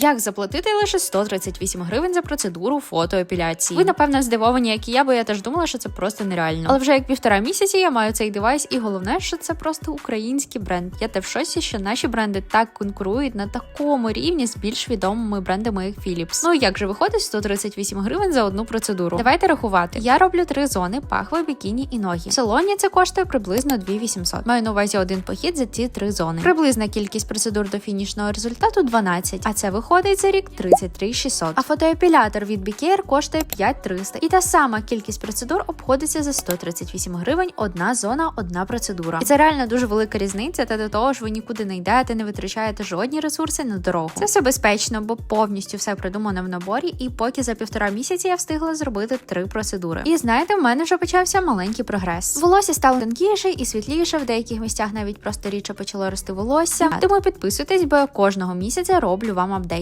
Як заплатити лише 138 гривень за процедуру фотоепіляції? Ви напевно здивовані, як і я, бо я теж думала, що це просто нереально. Але вже як півтора місяці я маю цей девайс, і головне, що це просто український бренд. Я те в шоці, що наші бренди так конкурують на такому рівні з більш відомими брендами, як Philips. Ну як же виходить 138 гривень за одну процедуру? Давайте рахувати. Я роблю три зони: пахви, бікіні і ноги. В салоні це коштує приблизно 2800. Маю на увазі один похід за ці три зони. Приблизна кількість процедур до фінішного результату 12, а це виходить за рік 33 600. А фотоепілятор від BKR коштує 5300. І та сама кількість процедур обходиться за 138 гривень. Одна зона, одна процедура. І це реально дуже велика різниця. Та до того ж, ви нікуди не йдете, не витрачаєте жодні ресурси на дорогу. Це все безпечно, бо повністю все придумано в наборі. І поки за півтора місяці я встигла зробити три процедури. І знаєте, в мене вже почався маленький прогрес. Волосся стало тонкіше і світліше. В деяких місцях навіть просто рідше почало рости волосся. Тому підписуйтесь, бо я кожного місяця роблю вам апдейт.